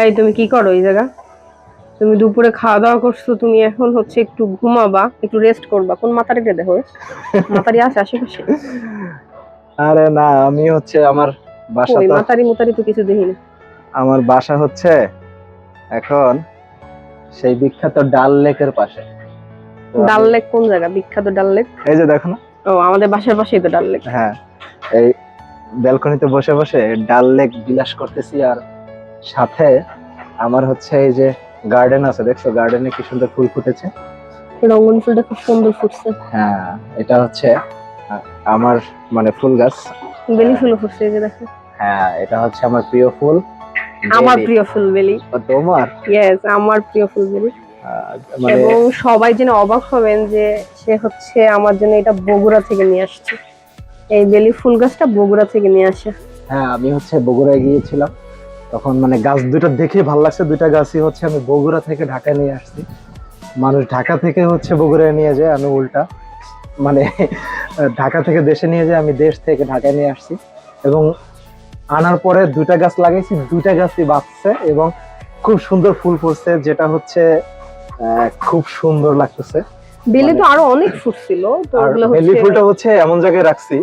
এই তুমি কি করো এই জায়গা? তুমি দুপুরে খাওয়া দাওয়া করছ তুমি এখন হচ্ছে একটু ঘুমাবা একটু রেস্ট করবা। কোন মাতারিটা দেখো? মাতারি আছে আশেপাশে। আরে না আমি হচ্ছে আমার বাসা তো মাতারি মুতারি তো কিছু দেখিনি। আমার বাসা হচ্ছে এখন সেই বিখ্যাত ডাল লেকের পাশে। ডাল লেক কোন জায়গা? বিখ্যাত ডাল লেক? এই যে দেখো না। ও আমাদের বাসার পাশেই তো ডাল লেক। হ্যাঁ এই ব্যালকনিতে বসে বসে ডাল লেক বিলাস করতেছি আর সাথে আমার হচ্ছে এই যে গার্ডেন আছে দেখছ? গার্ডেনে কি সুন্দর ফুল ফুটেছে? রঙ্গন ফুলটা খুব সুন্দর ফুটছে। হ্যাঁ এটা হচ্ছে আমার মানে ফুল গাছ। বেলি ফুল ফুটছে এই যে দেখো। হ্যাঁ এটা হচ্ছে আমার প্রিয় ফুল আমার প্রিয় ফুল বেলি। ও, তোমার? ইয়েস আমার প্রিয় ফুল বেলি। মানে এবং সবাই যেন অবাক হবেন যে সে হচ্ছে আমার জন্য এটা বগুড়া থেকে নিয়ে আসছে। এই বেলি ফুল গাছটা বগুড়া থেকে নিয়ে আসে। হ্যাঁ আমি হচ্ছে বগুড়ায় গিয়েছিলাম। তখন মানে গাছ দুটো দেখে ভালো লাগছে। দুইটা গাছই হচ্ছে আমি বগুড়া থেকে ঢাকায় নিয়ে আসছি। মানুষ ঢাকা থেকে হচ্ছে বগুড়ায় নিয়ে যায় আমি উল্টা। মানে ঢাকা থেকে দেশে নিয়ে যায় আমি দেশ থেকে ঢাকায় নিয়ে আসছি। এবং আনার পরে দুইটা গাছ লাগাইছি দুইটা গাছই বাঁচছে এবং খুব সুন্দর ফুল ফুটছে যেটা হচ্ছে আহ, খুব সুন্দর লাগতেছে। বেলি তো আরও অনেক ফুটছিল তো বেলি ফুলটা হচ্ছে এমন জায়গায় রাখছি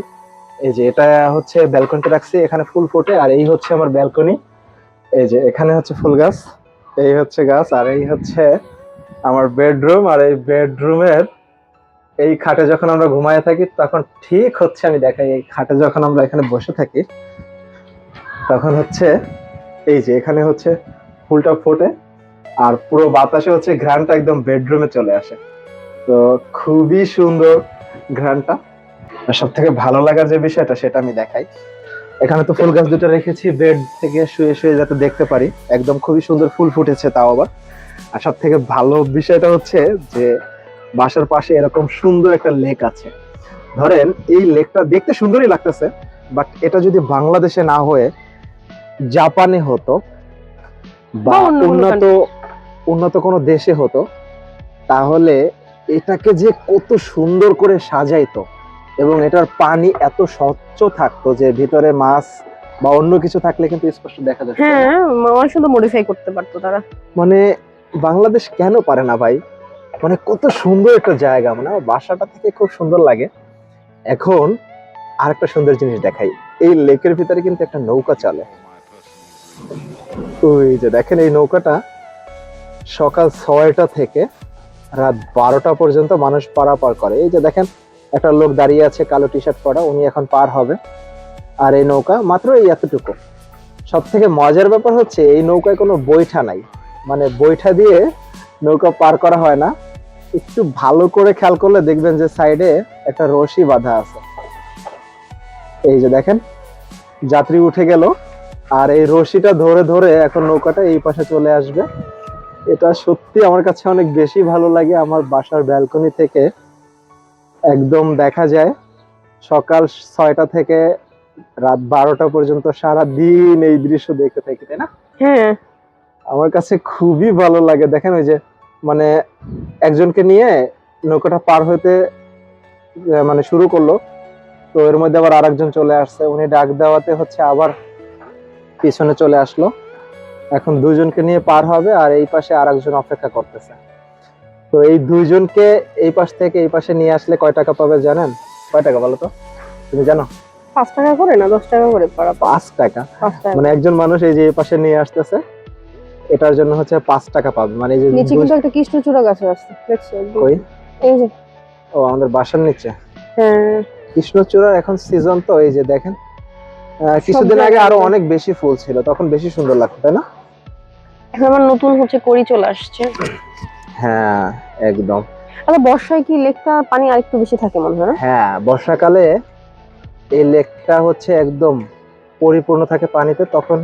এই যে এটা হচ্ছে ব্যালকনিতে রাখছি এখানে ফুল ফোটে আর এই হচ্ছে আমার ব্যালকনি এই যে এখানে হচ্ছে ফুল গাছ, এই হচ্ছে গাছ, আর এই হচ্ছে আমার বেডরুম, আর এই বেডরুমের এই খাটে যখন আমরা ঘুমায় থাকি, তখন ঠিক হচ্ছে আমি দেখাই, এই খাটে যখন আমরা এখানে বসে থাকি, তখন হচ্ছে এই যে এখানে হচ্ছে ফুলটা ফোটে, আর পুরো বাতাসে হচ্ছে ঘ্রাণটা একদম বেডরুমে চলে আসে। তো খুবই সুন্দর ঘ্রাণটা। সব থেকে ভালো লাগার যে বিষয়টা, সেটা আমি দেখাই। এখানে তো ফুল গাছ দুটো রেখেছি বেড থেকে শুয়ে শুয়ে যাতে দেখতে পারি। একদম খুবই সুন্দর ফুল ফুটেছে তাও আবার। আর সব থেকে ভালো বিষয়টা হচ্ছে যে বাসার পাশে এরকম সুন্দর একটা লেক আছে। ধরেন এই লেকটা দেখতে সুন্দরই লাগতেছে বাট এটা যদি বাংলাদেশে না হয়ে জাপানে হতো বা উন্নত উন্নত কোনো দেশে হতো তাহলে এটাকে যে কত সুন্দর করে সাজাইতো এবং এটার পানি এত স্বচ্ছ থাকতো যে ভিতরে মাছ বা অন্য কিছু থাকলে কিন্তু স্পষ্ট দেখা যাচ্ছে হ্যাঁ অনেক সুন্দর মডিফাই করতে পারতো তারা। মানে বাংলাদেশ কেন পারে না ভাই? মানে কত সুন্দর একটা জায়গা মানে আমার বাসাটা থেকে খুব সুন্দর লাগে। এখন আরেকটা সুন্দর জিনিস দেখাই। এই লেকের ভিতরে কিন্তু একটা নৌকা চলে। ওই যে দেখেন এই নৌকাটা সকাল ছয়টা থেকে রাত বারোটা পর্যন্ত মানুষ পারাপার করে। এই যে দেখেন একটা লোক দাঁড়িয়ে আছে কালো টি শার্ট পরা, উনি এখন পার হবে। আর এই নৌকা মাত্র এই এতটুকু। সব থেকে মজার ব্যাপার হচ্ছে, এই নৌকায় কোনো বৈঠা নাই। মানে বৈঠা দিয়ে নৌকা পার করা হয় না। একটু ভালো করে খেয়াল করলে দেখবেন যে সাইডে একটা রশি বাঁধা আছে। এই যে দেখেন, যাত্রী উঠে গেল। আর এই রশিটা ধরে ধরে এখন নৌকাটা এই পাশে চলে আসবে। এটা সত্যি আমার কাছে অনেক বেশি ভালো লাগে। আমার বাসার ব্যালকনি থেকে একদম দেখা যায়। সকাল ছয়টা থেকে রাত বারোটা পর্যন্ত সারা দিন এই দৃশ্য দেখতে থাকি তাই না? হ্যাঁ। আমার কাছে খুবই ভালো লাগে। দেখেন ওই যে মানে একজনকে নিয়ে নৌকাটা পার হইতে আহ, মানে শুরু করল। তো এর মধ্যে আবার আরেকজন চলে আসছে। উনি ডাক দেওয়াতে হচ্ছে আবার পিছনে চলে আসলো। এখন দুজনকে নিয়ে পার হবে আর এই পাশে আরেকজন অপেক্ষা করতেছে। তো এই দুইজনকে এই পাশ থেকে এই পাশে নিয়ে আসলে কয় টাকা পাবে জানেন? কয় টাকা বলো তো? তুমি জানো? পাঁচ টাকা করে না দশ টাকা করে পারা পাঁচ? টাকা। মানে একজন মানুষ এই যে এই পাশে নিয়ে আসতেছে এটার জন্য হচ্ছে পাঁচ টাকা পাবে। মানে এই যে নিচে কিন্তু একটা কৃষ্ণচূড়া গাছ আছে দেখছ। কই? এই যে। ও আমাদের বাসার নিচে? হ্যাঁ। কৃষ্ণচূড়ার এখন সিজন তো এই যে দেখেন। কিছুদিন আগে আরও অনেক বেশি ফুল ছিল তখন বেশি সুন্দর লাগতো তাই না? এখন আবার নতুন হচ্ছে করি চলে আসছে। হ্যাঁ। একদম। আচ্ছা বর্ষায় কি লেকটা পানি আরেকটু বেশি থাকে মনে হয় না? হ্যাঁ বর্ষাকালে এই লেকটা হচ্ছে একদম পরিপূর্ণ থাকে পানিতে তখন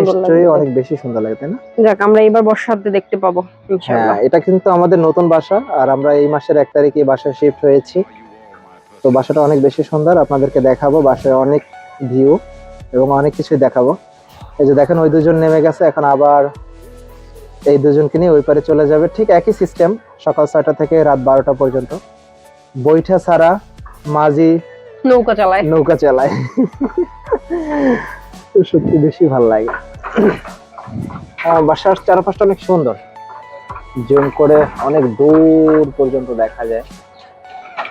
নিশ্চয়ই অনেক বেশি সুন্দর লাগে তাই না? যাক আমরা এবার বর্ষাতে দেখতে পাবো হ্যাঁ এটা কিন্তু আমাদের নতুন বাসা আর আমরা এই মাসের এক তারিখে বাসায় শিফট হয়েছি। তো বাসাটা অনেক বেশি সুন্দর আপনাদেরকে দেখাবো বাসায় অনেক ভিউ এবং অনেক কিছুই দেখাবো। এই যে দেখেন ওই দুজন নেমে গেছে এখন আবার এই দুজনকে নিয়ে ওই পারে চলে যাবে। ঠিক একই সিস্টেম সকাল ছয়টা থেকে রাত বারোটা পর্যন্ত। বৈঠা ছাড়া মাঝি নৌকা চালায়। নৌকা চালায়। সত্যি বেশি ভালো লাগে। বাসার চারপাশটা অনেক সুন্দর। জুম করে অনেক দূর পর্যন্ত দেখা যায়।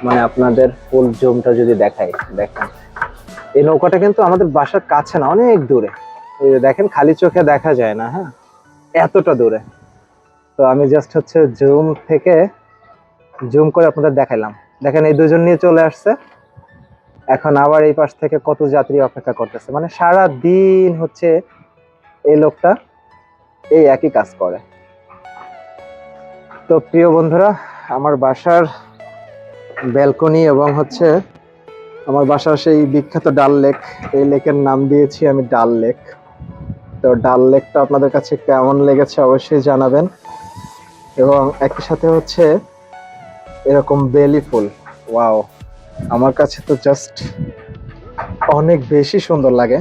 মানে আপনাদের ফুল জুমটা যদি দেখাই দেখেন। এই নৌকাটা কিন্তু আমাদের বাসার কাছে না অনেক দূরে। দেখেন খালি চোখে দেখা যায় না হ্যাঁ? এতটা দূরে। তো আমি জাস্ট হচ্ছে জুম থেকে জুম করে আপনাদের দেখাইলাম। দেখেন এই দুজন নিয়ে চলে আসছে। এখন আবার এই পাশ থেকে কত যাত্রী অপেক্ষা করতেছে। মানে সারা দিন হচ্ছে এই লোকটা এই একই কাজ করে। তো প্রিয় বন্ধুরা, আমার বাসার ব্যালকনি এবং হচ্ছে আমার বাসার সেই বিখ্যাত ডাল লেক এই লেকের নাম দিয়েছি আমি ডাল লেক তো ডাল লেকটা আপনাদের কাছে কেমন লেগেছে অবশ্যই জানাবেন। এবং একই সাথে হচ্ছে এরকম বেলি ফুল। ওয়াও, আমার কাছে তো জাস্ট অনেক বেশি সুন্দর লাগে।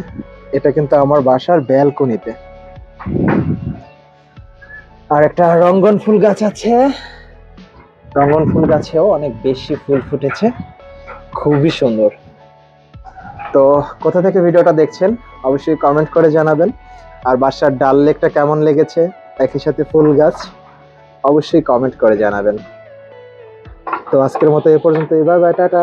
এটা কিন্তু আমার বাসার ব্যালকনিতে। আর একটা রঙ্গন ফুল গাছ আছে। রঙ্গন ফুল গাছেও অনেক বেশি ফুল ফুটেছে। খুবই সুন্দর। তো কোথা থেকে ভিডিওটা দেখছেন, অবশ্যই কমেন্ট করে জানাবেন। আর বাসার ডাল লেকটা কেমন লেগেছে? একই সাথে ফুল গাছ। অবশ্যই কমেন্ট করে জানাবেন। তো আজকের মতো এ পর্যন্ত এবার টাটা।